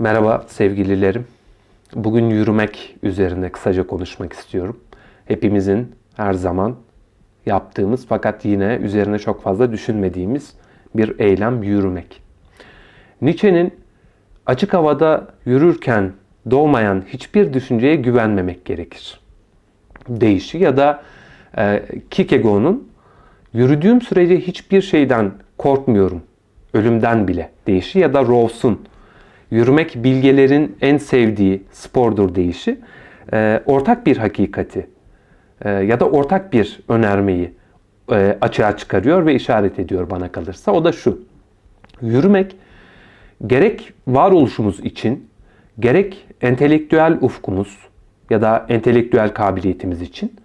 Merhaba sevgililerim. Bugün yürümek üzerine kısaca konuşmak istiyorum. Hepimizin her zaman yaptığımız fakat yine üzerine çok fazla düşünmediğimiz bir eylem yürümek. Nietzsche'nin açık havada yürürken doğmayan hiçbir düşünceye güvenmemek gerekir. Deyişi ya da e, Kierkegaard'un yürüdüğüm sürece hiçbir şeyden korkmuyorum, ölümden bile deyişi ya da Rawls'un yürümek bilgelerin en sevdiği spordur deyişi e, ortak bir hakikati e, ya da ortak bir önermeyi e, açığa çıkarıyor ve işaret ediyor bana kalırsa. O da şu. Yürümek gerek varoluşumuz için gerek entelektüel ufkumuz ya da entelektüel kabiliyetimiz için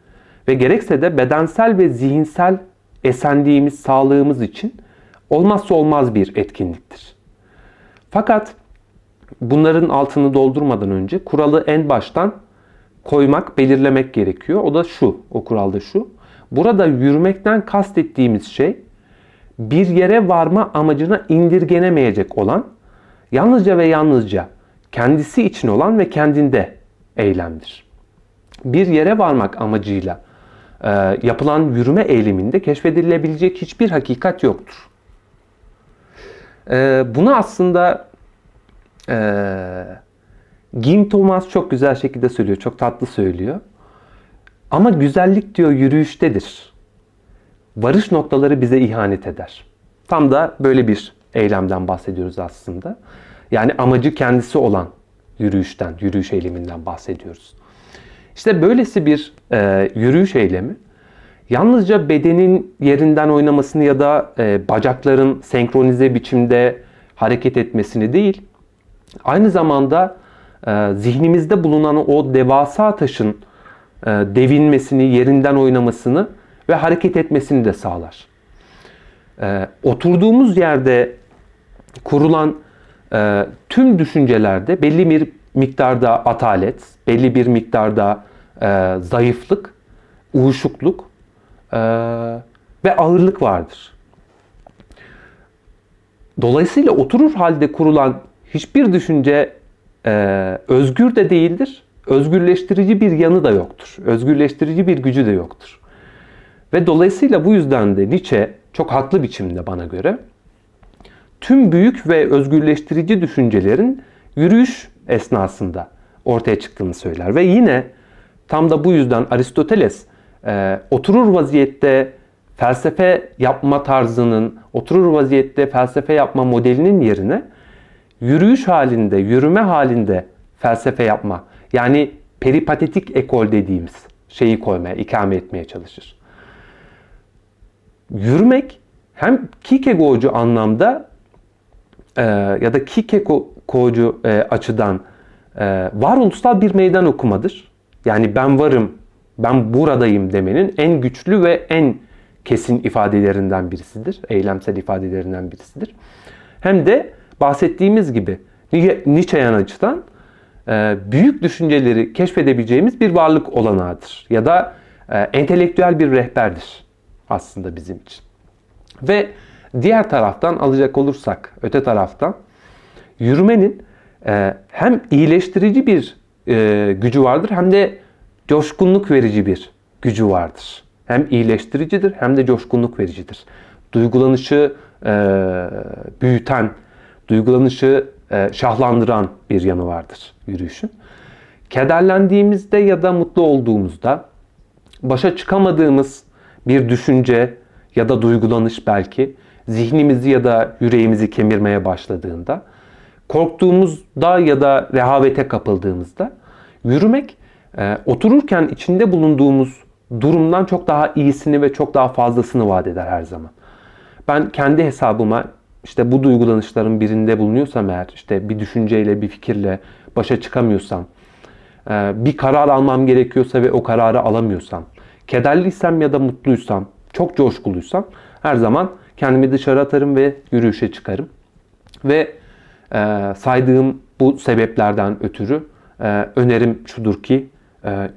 ve gerekse de bedensel ve zihinsel esenliğimiz, sağlığımız için olmazsa olmaz bir etkinliktir. Fakat bunların altını doldurmadan önce kuralı en baştan koymak, belirlemek gerekiyor. O da şu, o kuralda şu. Burada yürümekten kastettiğimiz şey bir yere varma amacına indirgenemeyecek olan, yalnızca ve yalnızca kendisi için olan ve kendinde eylemdir. Bir yere varmak amacıyla e, yapılan yürüme eyleminde keşfedilebilecek hiçbir hakikat yoktur. E, bunu aslında e, Gim Thomas çok güzel şekilde söylüyor, çok tatlı söylüyor. Ama güzellik diyor yürüyüştedir. Varış noktaları bize ihanet eder. Tam da böyle bir eylemden bahsediyoruz aslında. Yani amacı kendisi olan yürüyüşten, yürüyüş eyleminden bahsediyoruz. İşte böylesi bir e, yürüyüş eylemi yalnızca bedenin yerinden oynamasını ya da e, bacakların senkronize biçimde hareket etmesini değil, aynı zamanda e, zihnimizde bulunan o devasa taşın e, devinmesini, yerinden oynamasını ve hareket etmesini de sağlar. E, oturduğumuz yerde kurulan e, tüm düşüncelerde belli bir miktarda atalet, belli bir miktarda e, zayıflık, uyuşukluk e, ve ağırlık vardır. Dolayısıyla oturur halde kurulan hiçbir düşünce e, özgür de değildir, özgürleştirici bir yanı da yoktur. Özgürleştirici bir gücü de yoktur. Ve dolayısıyla bu yüzden de Nietzsche çok haklı biçimde bana göre tüm büyük ve özgürleştirici düşüncelerin yürüyüş esnasında ortaya çıktığını söyler. Ve yine tam da bu yüzden Aristoteles e, oturur vaziyette felsefe yapma tarzının, oturur vaziyette felsefe yapma modelinin yerine yürüyüş halinde, yürüme halinde felsefe yapma, yani peripatetik ekol dediğimiz şeyi koymaya, ikame etmeye çalışır. Yürümek hem Kierkegaard'cu anlamda e, ya da Kierkegaard'cu e, açıdan e, varoluşsal bir meydan okumadır. Yani ben varım, ben buradayım demenin en güçlü ve en kesin ifadelerinden birisidir. Eylemsel ifadelerinden birisidir. Hem de bahsettiğimiz gibi Nietzsche'yen açıdan e, büyük düşünceleri keşfedebileceğimiz bir varlık olanağıdır. Ya da e, entelektüel bir rehberdir aslında bizim için. Ve diğer taraftan alacak olursak, öte taraftan yürümenin e, hem iyileştirici bir gücü vardır hem de coşkunluk verici bir gücü vardır. Hem iyileştiricidir hem de coşkunluk vericidir. Duygulanışı büyüten, duygulanışı e, şahlandıran bir yanı vardır yürüyüşün. Kederlendiğimizde ya da mutlu olduğumuzda başa çıkamadığımız bir düşünce ya da duygulanış belki zihnimizi ya da yüreğimizi kemirmeye başladığında, korktuğumuzda ya da rehavete kapıldığımızda yürümek e, otururken içinde bulunduğumuz durumdan çok daha iyisini ve çok daha fazlasını vaat eder her zaman. Ben kendi hesabıma işte bu duygulanışların birinde bulunuyorsam eğer, işte bir düşünceyle, bir fikirle başa çıkamıyorsam, e, bir karar almam gerekiyorsa ve o kararı alamıyorsam, kederliysem ya da mutluysam, çok coşkuluysam her zaman kendimi dışarı atarım ve yürüyüşe çıkarım. Ve e, saydığım bu sebeplerden ötürü e, önerim şudur ki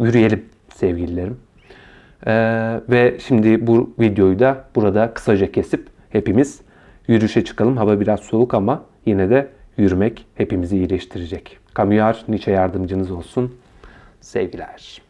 yürüyelim sevgililerim. Ve şimdi bu videoyu da burada kısaca kesip hepimiz Yürüyüşe çıkalım. Hava biraz soğuk ama yine de yürümek hepimizi iyileştirecek. Kamuyar Nietzsche yardımcınız olsun. Sevgiler.